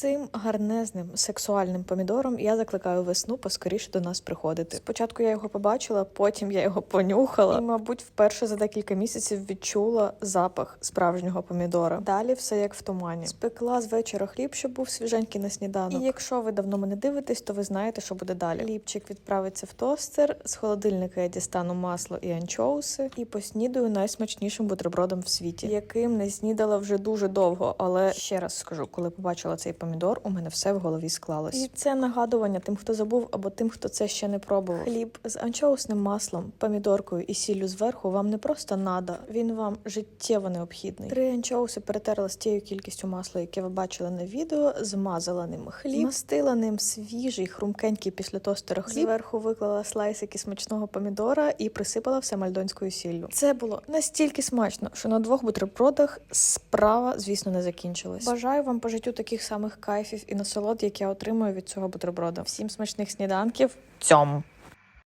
цим гарнезним сексуальним помідором я закликаю весну поскоріше до нас приходити. Спочатку я його побачила, потім я його понюхала, і, мабуть, вперше за декілька місяців відчула запах справжнього помідора. Далі все як в тумані. Спекла з вечора хліб, щоб був свіженький на сніданок. І якщо ви давно мене дивитесь, то ви знаєте, що буде далі. Хлібчик відправиться в тостер. З холодильника я дістану масло і анчоуси, і поснідаю найсмачнішим бутербродом в світі, яким не снідала вже дуже довго. Але ще раз скажу, коли побачила цей помідор, у мене все в голові склалось. І це нагадування тим, хто забув, або тим, хто це ще не пробував. Хліб з анчоусним маслом, помідоркою і сіллю зверху вам не просто надо, він вам життєво необхідний. Три анчоуси перетерла з тією кількістю масла, яке ви бачили на відео, змазала ним хліб, мастила ним свіжий, хрумкенький після тостера хліб. Зверху виклала слайсики смачного помідора і присипала все мальдонською сіллю. Це було настільки смачно, що на двох бутербродах справа, звісно, не закінчилась. Бажаю вам по життю таких самих кайфів і насолод, як я отримую від цього бутерброда. Всім смачних сніданків. Цьому.